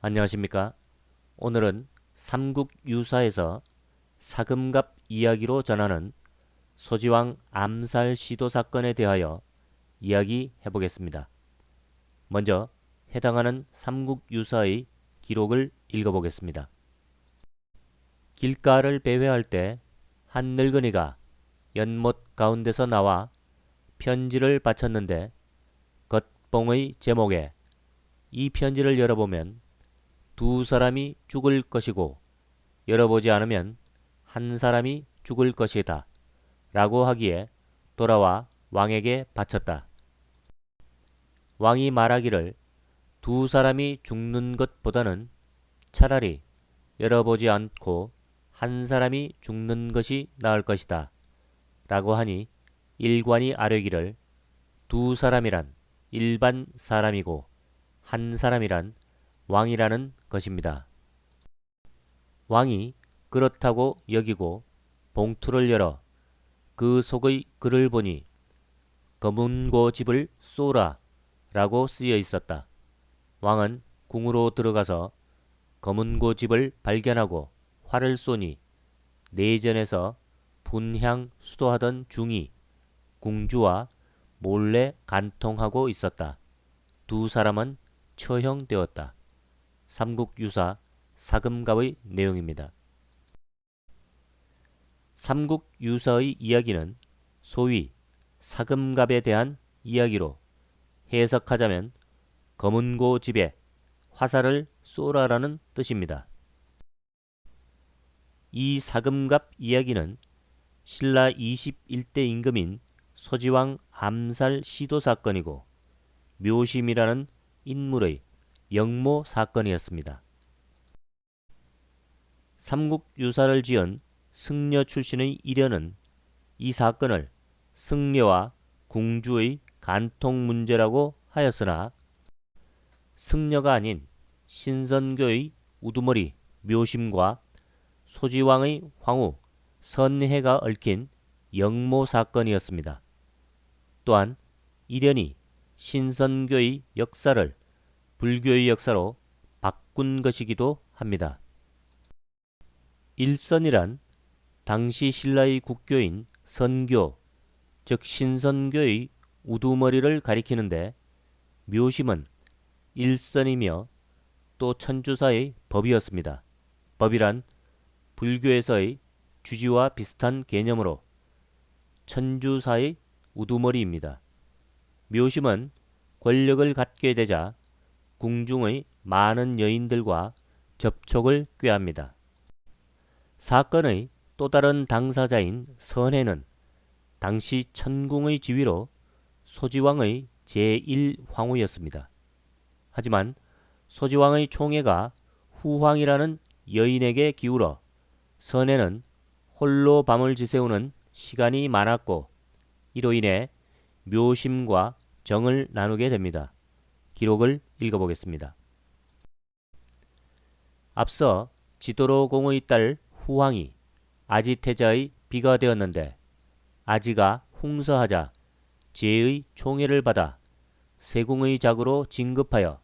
안녕하십니까. 오늘은 삼국유사에서 사금갑 이야기로 전하는 소지왕 암살 시도 사건에 대하여 이야기해 보겠습니다. 먼저 해당하는 삼국유사의 기록을 읽어보겠습니다. 길가를 배회할 때 한 늙은이가 연못 가운데서 나와 편지를 바쳤는데 겉봉의 제목에 이 편지를 열어보면 두 사람이 죽을 것이고 열어보지 않으면 한 사람이 죽을 것이다. 라고 하기에 돌아와 왕에게 바쳤다. 왕이 말하기를 두 사람이 죽는 것보다는 차라리 열어보지 않고 한 사람이 죽는 것이 나을 것이다. 라고 하니 일관이 아뢰기를 두 사람이란 일반 사람이고 한 사람이란 왕이라는 것입니다. 왕이 그렇다고 여기고 봉투를 열어 그 속의 글을 보니 검은 고 집을 쏘라 라고 쓰여 있었다. 왕은 궁으로 들어가서 검은 고 집을 발견하고 활을 쏘니 내전에서 분향 수도하던 중이 궁주와 몰래 간통하고 있었다. 두 사람은 처형되었다. 삼국유사 사금갑의 내용입니다. 삼국유사의 이야기는 소위 사금갑에 대한 이야기로 해석하자면 검은고 집에 화살을 쏘라라는 뜻입니다. 이 사금갑 이야기는 신라 21대 임금인 소지왕 암살 시도 사건이고 묘심이라는 인물의 영모 사건이었습니다. 삼국 유사를 지은 승려 출신의 이련은 이 사건을 승려와 궁주의 간통 문제라고 하였으나 승려가 아닌 신선교의 우두머리 묘심과 소지왕의 황후 선해가 얽힌 영모 사건이었습니다. 또한 이련이 신선교의 역사를 불교의 역사로 바꾼 것이기도 합니다. 일선이란 당시 신라의 국교인 선교, 즉 신선교의 우두머리를 가리키는데 묘심은 일선이며 또 천주사의 법이었습니다. 법이란 불교에서의 주지와 비슷한 개념으로 천주사의 우두머리입니다. 묘심은 권력을 갖게 되자 궁중의 많은 여인들과 접촉을 꾀합니다. 사건의 또 다른 당사자인 선해는 당시 천궁의 지위로 소지왕의 제1황후였습니다. 하지만 소지왕의 총애가 후황이라는 여인에게 기울어 선해는 홀로 밤을 지새우는 시간이 많았고 이로 인해 묘심과 정을 나누게 됩니다. 기록을 읽어보겠습니다. 앞서 지도로 공의 딸 후황이 아지태자의 비가 되었는데 아지가 홍서하자 제의 총애를 받아 세궁의 작으로 진급하여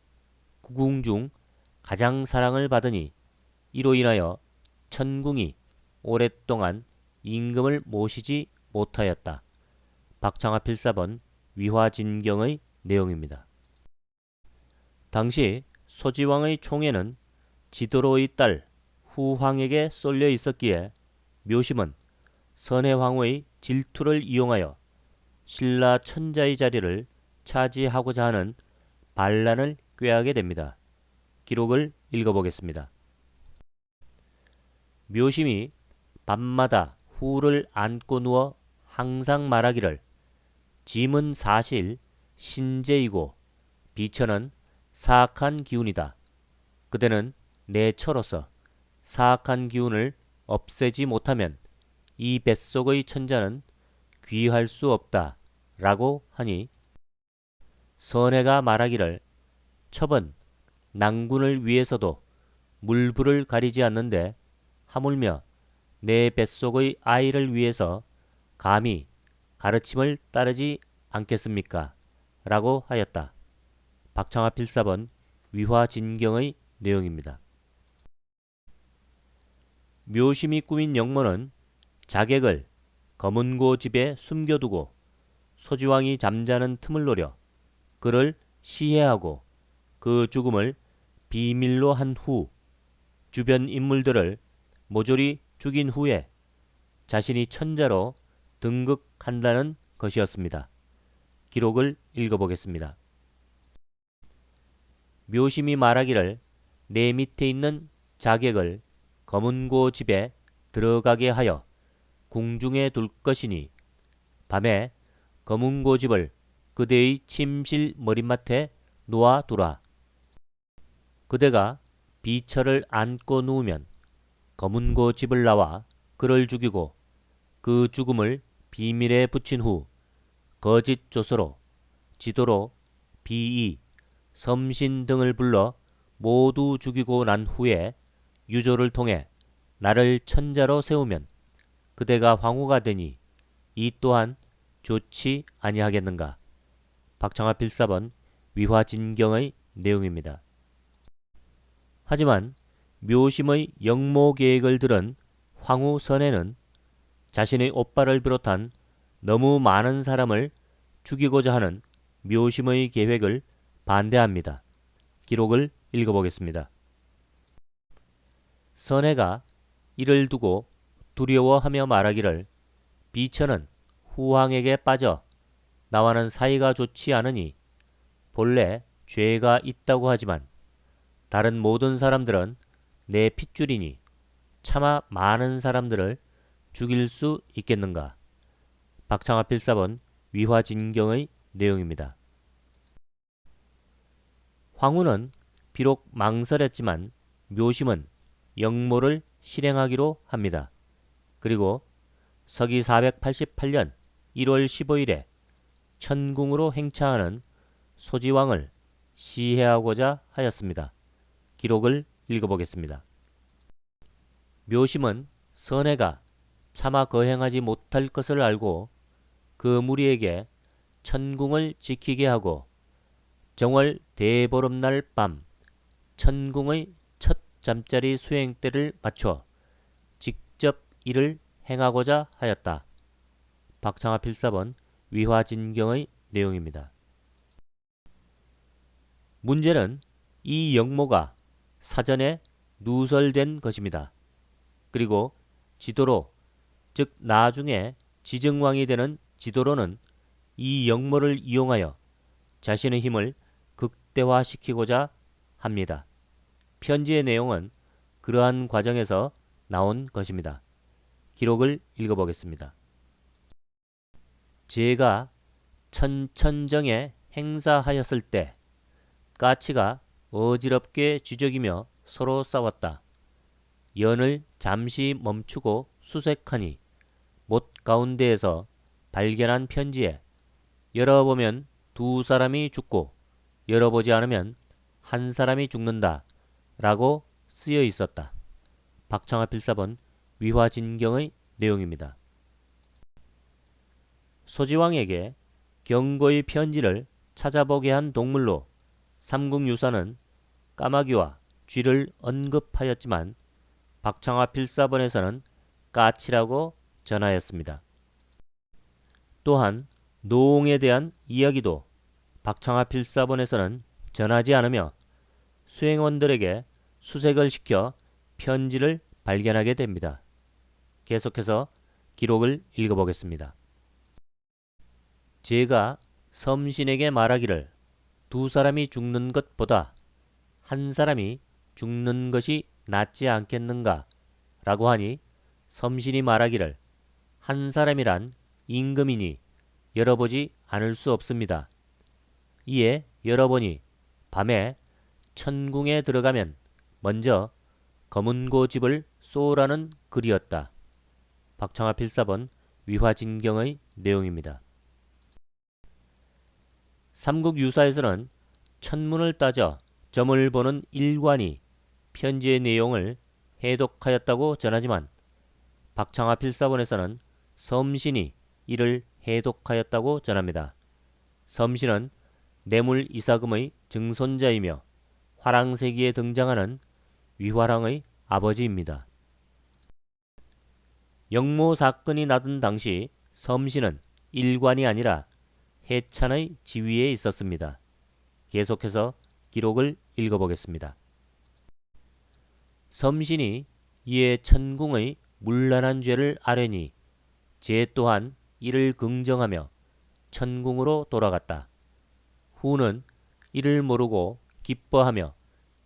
구궁 중 가장 사랑을 받으니 이로 인하여 천궁이 오랫동안 임금을 모시지 못하였다. 박창화 필사본 위화진경의 내용입니다. 당시 소지왕의 총애는 지도로의 딸 후황에게 쏠려 있었기에 묘심은 선해황후의 질투를 이용하여 신라 천자의 자리를 차지하고자 하는 반란을 꾀하게 됩니다. 기록을 읽어보겠습니다. 묘심이 밤마다 후를 안고 누워 항상 말하기를 짐은 사실 신재이고 비천은 사악한 기운이다. 그대는 내 처로서 사악한 기운을 없애지 못하면 이 뱃속의 천자는 귀할 수 없다. 라고 하니 선해가 말하기를 첩은 낭군을 위해서도 물불을 가리지 않는데 하물며 내 뱃속의 아이를 위해서 감히 가르침을 따르지 않겠습니까? 라고 하였다. 박창화 필사본 위화진경의 내용입니다. 묘심이 꾸민 영모는 자객을 검은고 집에 숨겨두고 소지왕이 잠자는 틈을 노려 그를 시해하고 그 죽음을 비밀로 한 후 주변 인물들을 모조리 죽인 후에 자신이 천자로 등극한다는 것이었습니다. 기록을 읽어보겠습니다. 묘심이 말하기를 내 밑에 있는 자객을 검은고 집에 들어가게 하여 궁중에 둘 것이니 밤에 검은고 집을 그대의 침실 머릿맡에 놓아두라. 그대가 비철을 안고 누우면 검은고 집을 나와 그를 죽이고 그 죽음을 비밀에 붙인 후 거짓 조서로 지도로 비이 섬신 등을 불러 모두 죽이고 난 후에 유조를 통해 나를 천자로 세우면 그대가 황후가 되니 이 또한 좋지 아니하겠는가. 박창화 필사번 위화진경의 내용입니다. 하지만 묘심의 영모 계획을 들은 황후 선혜는 자신의 오빠를 비롯한 너무 많은 사람을 죽이고자 하는 묘심의 계획을 반대합니다. 기록을 읽어보겠습니다. 선혜가 이를 두고 두려워하며 말하기를 비천은 후왕에게 빠져 나와는 사이가 좋지 않으니 본래 죄가 있다고 하지만 다른 모든 사람들은 내 핏줄이니 차마 많은 사람들을 죽일 수 있겠는가. 박창화 필사본 위화진경의 내용입니다. 황후는 비록 망설였지만 묘심은 영모를 실행하기로 합니다. 그리고 서기 488년 1월 15일에 천궁으로 행차하는 소지왕을 시해하고자 하였습니다. 기록을 읽어보겠습니다. 묘심은 선해가 차마 거행하지 못할 것을 알고 그 무리에게 천궁을 지키게 하고 정월 대보름날 밤 천궁의 첫 잠자리 수행 때를 맞춰 직접 이를 행하고자 하였다. 박창화 필사본 위화진경의 내용입니다. 문제는 이 영모가 사전에 누설된 것입니다. 그리고 지도로 즉 나중에 지정왕이 되는 지도로는 이 영모를 이용하여 자신의 힘을 극대화시키고자 합니다. 편지의 내용은 그러한 과정에서 나온 것입니다. 기록을 읽어보겠습니다. 제가 천천정에 행사하였을 때 까치가 어지럽게 쥐적이며 서로 싸웠다. 연을 잠시 멈추고 수색하니 못 가운데에서 발견한 편지에 열어보면 두 사람이 죽고 열어보지 않으면 한 사람이 죽는다 라고 쓰여 있었다. 박창화 필사본 위화진경의 내용입니다. 소지왕에게 경고의 편지를 찾아보게 한 동물로 삼국유사는 까마귀와 쥐를 언급하였지만 박창화 필사본에서는 까치라고 전하였습니다. 또한 노옹에 대한 이야기도 박창화 필사본에서는 전하지 않으며 수행원들에게 수색을 시켜 편지를 발견하게 됩니다. 계속해서 기록을 읽어보겠습니다. 제가 섬신에게 말하기를 두 사람이 죽는 것보다 한 사람이 죽는 것이 낫지 않겠는가 라고 하니 섬신이 말하기를 한 사람이란 임금이니 열어보지 않을 수 없습니다. 이에 열어보니 밤에 천궁에 들어가면 먼저 검은 고 집을 쏘라는 글이었다. 박창화 필사본 위화진경의 내용입니다. 삼국 유사에서는 천문을 따져 점을 보는 일관이 편지의 내용을 해독하였다고 전하지만 박창화 필사본에서는 섬신이 이를 해독하였다고 전합니다. 섬신은 뇌물 이사금의 증손자이며 화랑세기에 등장하는 위화랑의 아버지입니다. 영모 사건이 나던 당시 섬신은 일관이 아니라 해찬의 지위에 있었습니다. 계속해서 기록을 읽어보겠습니다. 섬신이 이에 천궁의 문란한 죄를 아뢰니 제 또한 이를 긍정하며 천궁으로 돌아갔다. 후는 이를 모르고 기뻐하며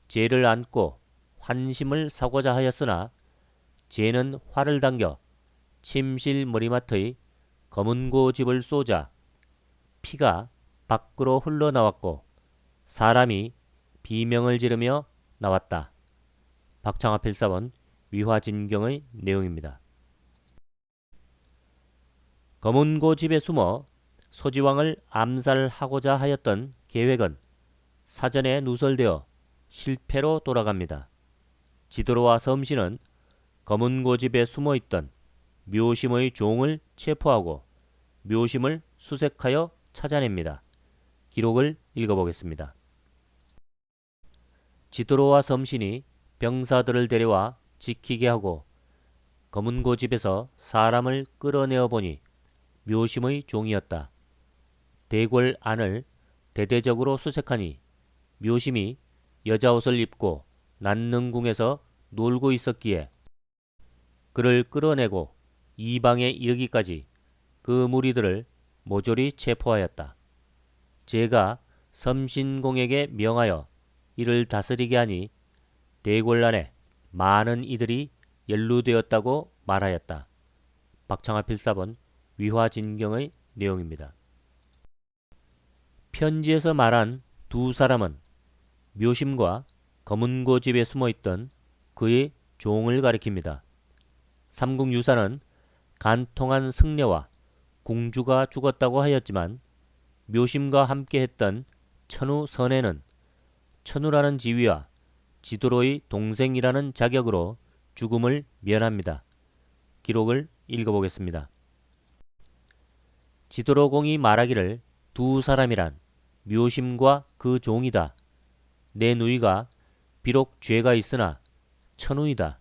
죄를 안고 환심을 사고자 하였으나 죄는 화를 당겨 침실 머리맡의 검은 고 집을 쏘자 피가 밖으로 흘러나왔고 사람이 비명을 지르며 나왔다. 박창화 필사본 위화진경의 내용입니다. 검은 고 집에 숨어 소지왕을 암살하고자 하였던 계획은 사전에 누설되어 실패로 돌아갑니다. 지도로와 섬신은 검은 고 집에 숨어있던 묘심의 종을 체포하고 묘심을 수색하여 찾아냅니다. 기록을 읽어보겠습니다. 지도로와 섬신이 병사들을 데려와 지키게 하고 검은 고 집에서 사람을 끌어내어 보니 묘심의 종이었다. 대궐 안을 대대적으로 수색하니 묘심이 여자 옷을 입고 난능궁에서 놀고 있었기에 그를 끌어내고 이방에 이르기까지 그 무리들을 모조리 체포하였다. 제가 섬신공에게 명하여 이를 다스리게 하니 대곤란에 많은 이들이 연루되었다고 말하였다. 박창화 필사본 위화진경의 내용입니다. 편지에서 말한 두 사람은 묘심과 검은 고 집에 숨어있던 그의 종을 가리킵니다. 삼국유사는 간통한 승려와 궁주가 죽었다고 하였지만 묘심과 함께 했던 천우 선에는 천우라는 지위와 지도로의 동생이라는 자격으로 죽음을 면합니다. 기록을 읽어보겠습니다. 지도로공이 말하기를 두 사람이란 묘심과 그 종이다. 내 누이가 비록 죄가 있으나 천우이다.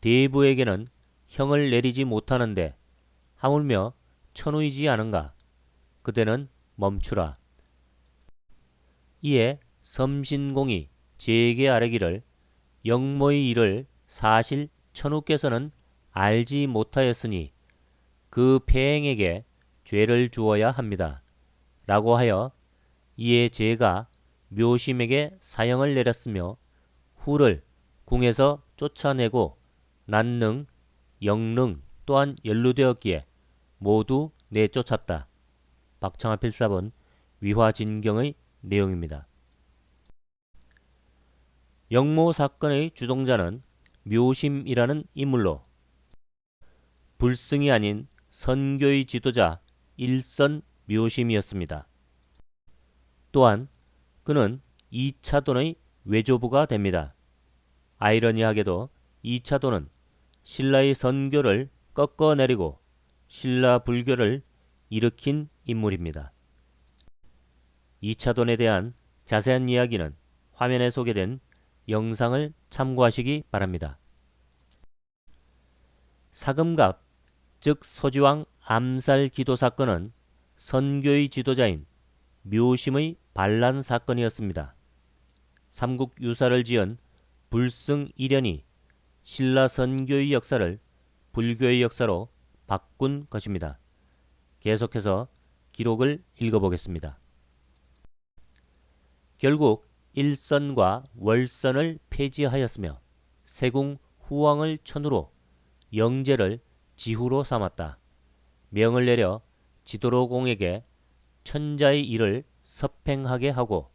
대부에게는 형을 내리지 못하는데 하물며 천우이지 않은가? 그대는 멈추라. 이에 섬신공이 제게 아뢰기를 영모의 일을 사실 천우께서는 알지 못하였으니 그 폐행에게 죄를 주어야 합니다. 라고 하여 이에 제가 묘심에게 사형을 내렸으며 후를 궁에서 쫓아내고 난능, 영능 또한 연루되었기에 모두 내쫓았다. 박창하 필사본 위화진경의 내용입니다. 영모 사건의 주동자는 묘심이라는 인물로 불승이 아닌 선교의 지도자 일선 묘심이었습니다. 또한 그는 2차돈의 외조부가 됩니다. 아이러니하게도 2차돈은 신라의 선교를 꺾어내리고 신라 불교를 일으킨 인물입니다. 2차돈에 대한 자세한 이야기는 화면에 소개된 영상을 참고하시기 바랍니다. 사금갑, 즉 소지왕 암살 기도 사건은 선교의 지도자인 묘심의 반란 사건이었습니다. 삼국 유사를 지은 불승 이련이 신라 선교의 역사를 불교의 역사로 바꾼 것입니다. 계속해서 기록을 읽어보겠습니다. 결국 일선과 월선을 폐지하였으며 세궁 후왕을 천으로 영제를 지후로 삼았다. 명을 내려 지도로공에게 천자의 일을 섭행하게 하고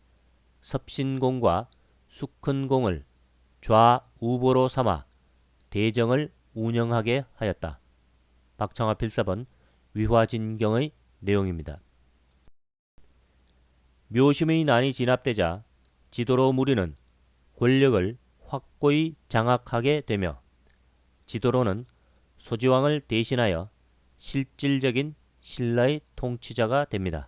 섭신공과 숙큰공을 좌우보로 삼아 대정을 운영하게 하였다. 박창화 필사본 위화진경의 내용입니다. 묘심의 난이 진압되자 지도로 무리는 권력을 확고히 장악하게 되며 지도로는 소지왕을 대신하여 실질적인 신라의 통치자가 됩니다.